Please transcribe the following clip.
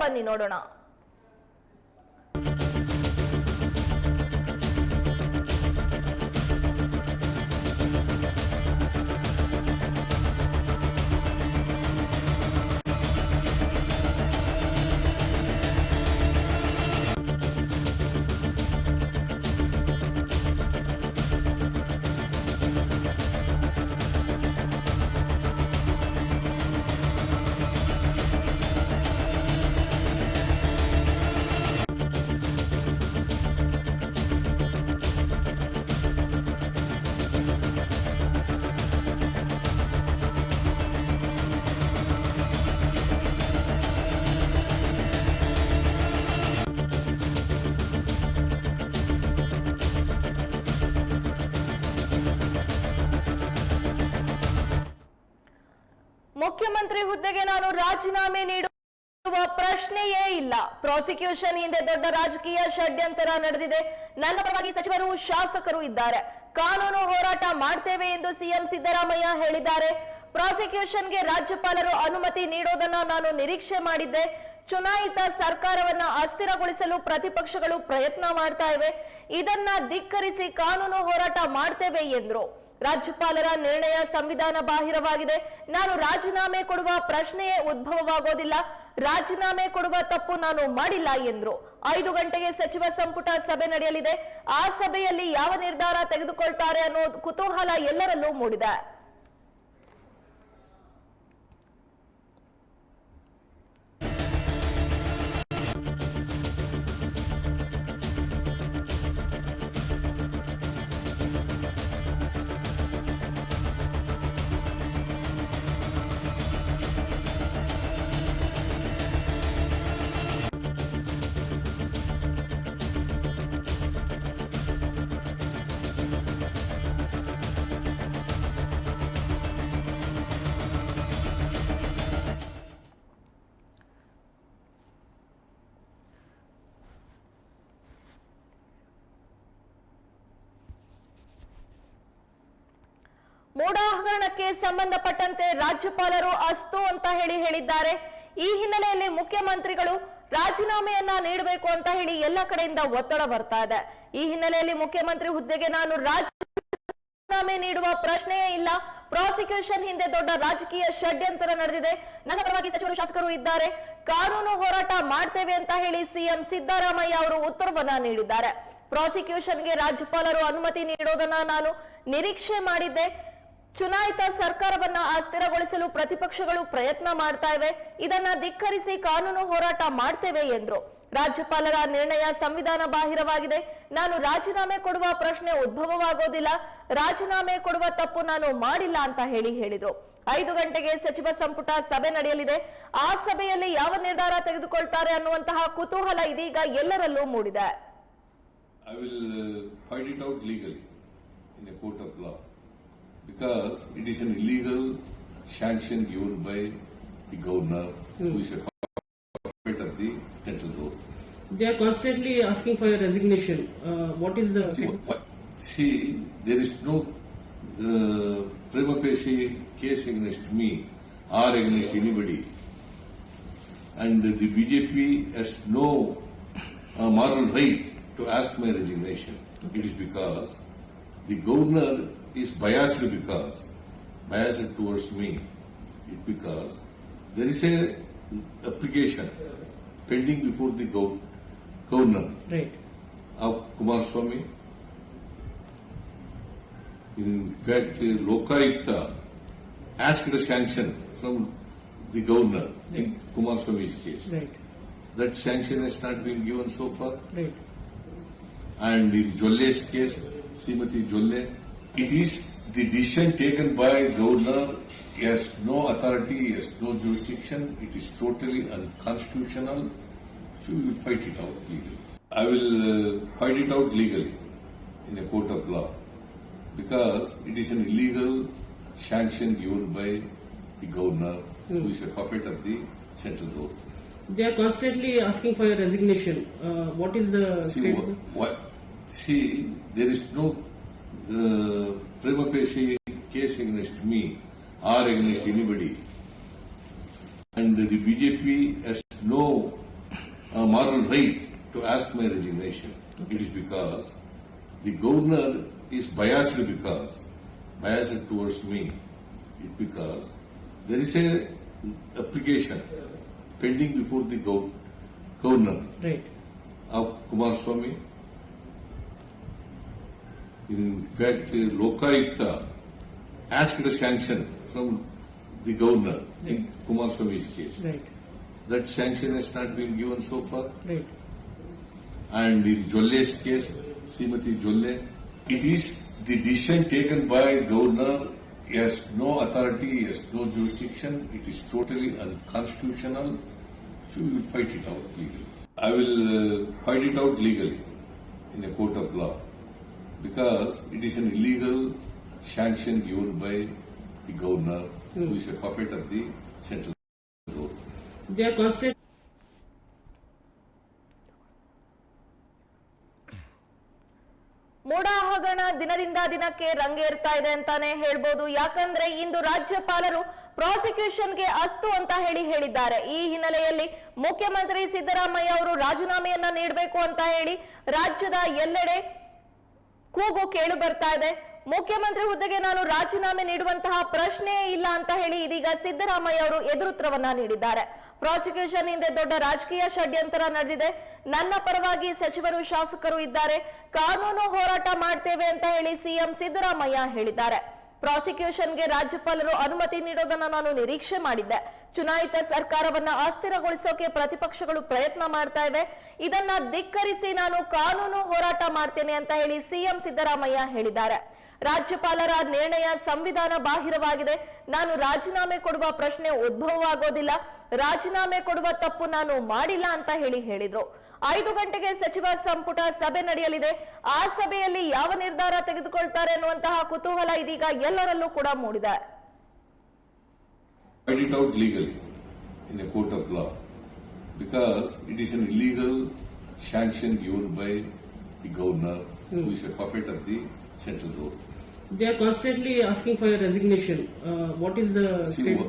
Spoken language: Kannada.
ಬನ್ನಿ ನೋಡೋಣ. ಮುಖ್ಯಮಂತ್ರಿ ಹುದ್ದೆಗೆ ನಾನು ರಾಜೀನಾಮೆ ನೀಡುವ ಪ್ರಶ್ನೆಯೇ ಇಲ್ಲ. ಪ್ರಾಸಿಕ್ಯೂಷನ್ ಹಿಂದೆ ದೊಡ್ಡ ರಾಜಕೀಯ ಷಡ್ಯಂತರ ನಡೆದಿದೆ. ನನ್ನ ಪರವಾಗಿ ಸಚಿವರು, ಶಾಸಕರು ಇದ್ದಾರೆ. ಕಾನೂನು ಹೋರಾಟ ಮಾಡ್ತೇವೆ ಎಂದು ಸಿಎಂ ಸಿದ್ದರಾಮಯ್ಯ ಹೇಳಿದ್ದಾರೆ. ಪ್ರಾಸಿಕ್ಯೂಷನ್ಗೆ ರಾಜ್ಯಪಾಲರು ಅನುಮತಿ ನೀಡೋದನ್ನ ನಾನು ನಿರೀಕ್ಷೆ ಮಾಡಿದ್ದೆ. ಚುನಾಯಿತ ಸರ್ಕಾರವನ್ನ ಅಸ್ಥಿರಗೊಳಿಸಲು ಪ್ರತಿಪಕ್ಷಗಳು ಪ್ರಯತ್ನ ಮಾಡ್ತಾ ಇವೆ. ಇದನ್ನ ಧಿಕ್ಕರಿಸಿ ಕಾನೂನು ಹೋರಾಟ ಮಾಡ್ತೇವೆ ಎಂದ್ರು. ರಾಜ್ಯಪಾಲರ ನಿರ್ಣಯ ಸಂವಿಧಾನ ಬಾಹಿರವಾಗಿದೆ. ನಾನು ರಾಜೀನಾಮೆ ಕೊಡುವ ಪ್ರಶ್ನೆಯೇ ಉದ್ಭವವಾಗೋದಿಲ್ಲ. ರಾಜೀನಾಮೆ ಕೊಡುವ ತಪ್ಪು ನಾನು ಮಾಡಿಲ್ಲ ಎಂದರು. ಐದು ಗಂಟೆಗೆ ಸಚಿವ ಸಂಪುಟ ಸಭೆ ನಡೆಯಲಿದೆ. ಆ ಸಭೆಯಲ್ಲಿ ಯಾವ ನಿರ್ಧಾರ ತೆಗೆದುಕೊಳ್ತಾರೆ ಅನ್ನೋ ಕುತೂಹಲ ಎಲ್ಲರಲ್ಲೂ ಮೂಡಿದೆ. ಹಗರಣಕ್ಕೆ ಸಂಬಂಧಪಟ್ಟಂತೆ ರಾಜ್ಯಪಾಲರು ಅಸ್ತು ಅಂತ ಹೇಳಿ ಹೇಳಿದ್ದಾರೆ. ಈ ಹಿನ್ನೆಲೆಯಲ್ಲಿ ಮುಖ್ಯಮಂತ್ರಿಗಳು ರಾಜೀನಾಮೆಯನ್ನ ನೀಡಬೇಕು ಅಂತ ಹೇಳಿ ಎಲ್ಲ ಕಡೆಯಿಂದ ಒತ್ತಡ ಬರ್ತಾ ಇದೆ. ಈ ಹಿನ್ನೆಲೆಯಲ್ಲಿ ಮುಖ್ಯಮಂತ್ರಿ ಹುದ್ದೆಗೆ ನಾನು ರಾಜೀನಾಮೆ ನೀಡುವ ಪ್ರಶ್ನೆಯೇ ಇಲ್ಲ. ಪ್ರಾಸಿಕ್ಯೂಷನ್ ಹಿಂದೆ ದೊಡ್ಡ ರಾಜಕೀಯ ಷಡ್ಯಂತರ ನಡೆದಿದೆ. ನನ್ನ ಪರವಾಗಿ ಸಚಿವರು ಶಾಸಕರು ಇದ್ದಾರೆ. ಕಾನೂನು ಹೋರಾಟ ಮಾಡ್ತೇವೆ ಅಂತ ಹೇಳಿ ಸಿಎಂ ಸಿದ್ದರಾಮಯ್ಯ ಅವರು ಉತ್ತರವನ್ನ ನೀಡಿದ್ದಾರೆ. ಪ್ರಾಸಿಕ್ಯೂಷನ್ಗೆ ರಾಜ್ಯಪಾಲರು ಅನುಮತಿ ನೀಡೋದನ್ನ ನಾನು ನಿರೀಕ್ಷೆ ಮಾಡಿದ್ದೆ. ಚುನಾಯಿತ ಸರ್ಕಾರವನ್ನ ಅಸ್ಥಿರಗೊಳಿಸಲು ಪ್ರತಿಪಕ್ಷಗಳು ಪ್ರಯತ್ನ ಮಾಡ್ತಾ ಇವೆ. ಇದನ್ನ ಧಿಕ್ಕರಿಸಿ ಕಾನೂನು ಹೋರಾಟ ಮಾಡ್ತೇವೆ ಎಂದರು. ರಾಜ್ಯಪಾಲರ ನಿರ್ಣಯ ಸಂವಿಧಾನ ಬಾಹಿರವಾಗಿದೆ. ನಾನು ರಾಜೀನಾಮೆ ಕೊಡುವ ಪ್ರಶ್ನೆ ಉದ್ಭವವಾಗೋದಿಲ್ಲ. ರಾಜೀನಾಮೆ ಕೊಡುವ ತಪ್ಪು ನಾನು ಮಾಡಿಲ್ಲ ಅಂತ ಹೇಳಿ ಹೇಳಿದರು. ಐದು ಗಂಟೆಗೆ ಸಚಿವ ಸಂಪುಟ ಸಭೆ ನಡೆಯಲಿದೆ. ಆ ಸಭೆಯಲ್ಲಿ ಯಾವ ನಿರ್ಧಾರ ತೆಗೆದುಕೊಳ್ತಾರೆ ಅನ್ನುವಂತಹ ಕುತೂಹಲ ಇದೀಗ ಎಲ್ಲರಲ್ಲೂ ಮೂಡಿದೆ. Because it is an illegal sanction given by the governor who is a puppet of the central government. They are constantly asking for your resignation. Uh, what is the See, what, see, there is no uh, prima facie case against me or against anybody. And the BJP has no uh, moral right to ask my resignation. It is because the governor is biased because, biased towards me. It because there is a application pending before the gov- governor right? of Kumar Swami. In fact, Lokayukta asked a sanction from the governor in Kumar Swami's case. Right, That sanction has not been given so far. right, And in Jolle's case, Srimati Jolle, it is the decision taken by governor. He has no authority, he has no jurisdiction. It is totally unconstitutional. So we will fight it out legally. I will uh, fight it out legally in a court of law because it is an illegal sanction given by the governor who is a puppet of the central government. They are constantly asking for your resignation. Uh, what is the See, what, what, see, there is no prima facie case against me or against anybody. And the BJP has no uh, moral right to ask my resignation. It is because the governor is biased because biased towards me. It because there is a application pending before the gov- governor Right. of Kumar Swami. In fact, Lokayukta asked a sanction from the governor in Kumar Swami's case. Right. That sanction has not been given so far. Right. And in Jolle's case, Srimati Jolle, it is the decision taken by governor. He has no authority, he has no jurisdiction. It is totally unconstitutional. So we will fight it out legally. I will uh, fight it out legally in a court of law because it is an illegal sanction given by the governor, who is a puppet of the central government. They are constant. ಮೂಡ ಹಗರಣ ದಿನದಿಂದ ದಿನಕ್ಕೆ ರಂಗೇರ್ತಾ ಇದೆ ಅಂತಾನೆ ಹೇಳ್ಬೋದು ಯಾಕಂದ್ರೆ ಇಂದು ರಾಜ್ಯಪಾಲರು ಪ್ರಾಸಿಕ್ಯೂಷನ್ಗೆ ಅಸ್ತು ಅಂತ ಹೇಳಿ ಹೇಳಿದ್ದಾರೆ ಈ ಹಿನ್ನೆಲೆಯಲ್ಲಿ ಮುಖ್ಯಮಂತ್ರಿ ಸಿದ್ದರಾಮಯ್ಯ ಅವರು ರಾಜೀನಾಮೆಯನ್ನ ನೀಡಬೇಕು ಅಂತ ಹೇಳಿ ರಾಜ್ಯದ ಎಲ್ಲೆಡೆ ಕೂಗು ಕೇಳು ಬರ್ತಾ ಇದೆ. ಮುಖ್ಯಮಂತ್ರಿ ಹುದ್ದೆಗೆ ನಾನು ರಾಜೀನಾಮೆ ನೀಡುವಂತಹ ಪ್ರಶ್ನೆಯೇ ಇಲ್ಲ ಅಂತ ಹೇಳಿ ಇದೀಗ ಸಿದ್ದರಾಮಯ್ಯ ಅವರು ಎದುರುತ್ತರವನ್ನ ನೀಡಿದ್ದಾರೆ. ಪ್ರಾಸಿಕ್ಯೂಷನ್ ಹಿಂದೆ ದೊಡ್ಡ ರಾಜಕೀಯ ಷಡ್ಯಂತರ ನಡೆದಿದೆ. ನನ್ನ ಪರವಾಗಿ ಸಚಿವರು, ಶಾಸಕರು ಇದ್ದಾರೆ. ಕಾನೂನು ಹೋರಾಟ ಮಾಡ್ತೇವೆ ಅಂತ ಹೇಳಿ ಸಿಎಂ ಸಿದ್ದರಾಮಯ್ಯ ಹೇಳಿದ್ದಾರೆ. ಪ್ರಾಸಿಕ್ಯೂಷನ್ಗೆ ರಾಜ್ಯಪಾಲರು ಅನುಮತಿ ನೀಡೋದನ್ನ ನಾನು ನಿರೀಕ್ಷೆ ಮಾಡಿದ್ದೆ. ಚುನಾಯಿತ ಸರ್ಕಾರವನ್ನ ಅಸ್ಥಿರಗೊಳಿಸೋಕೆ ಪ್ರತಿಪಕ್ಷಗಳು ಪ್ರಯತ್ನ ಮಾಡ್ತಾ ಇವೆ. ಇದನ್ನ ಧಿಕ್ಕರಿಸಿ ನಾನು ಕಾನೂನು ಹೋರಾಟ ಮಾಡ್ತೇನೆ ಅಂತ ಹೇಳಿ ಸಿಎಂ ಸಿದ್ದರಾಮಯ್ಯ ಹೇಳಿದ್ದಾರೆ. ರಾಜ್ಯಪಾಲರ ನಿರ್ಣಯ ಸಂವಿಧಾನ ಬಾಹಿರವಾಗಿದೆ. ನಾನು ರಾಜೀನಾಮೆ ಕೊಡುವ ಪ್ರಶ್ನೆ ಉದ್ಭವವಾಗೋದಿಲ್ಲ. ರಾಜೀನಾಮೆ ಕೊಡುವ ತಪ್ಪು ನಾನು ಮಾಡಿಲ್ಲ ಅಂತ ಹೇಳಿ ಹೇಳಿದ್ರು. ಐದು ಗಂಟೆಗೆ ಸಚಿವ ಸಂಪುಟ ಸಭೆ ನಡೆಯಲಿದೆ. ಆ ಸಭೆಯಲ್ಲಿ ಯಾವ ನಿರ್ಧಾರ ತೆಗೆದುಕೊಳ್ತಾರೆ ಅನ್ನುವಂತಹ ಕುತೂಹಲ ಇದೀಗ ಎಲ್ಲರಲ್ಲೂ ಕೂಡ ಮೂಡಿದೆ. Because it is an illegal sanction given by the governor, who is a puppet of the central. They are constantly asking for your resignation. Uh, what is the See?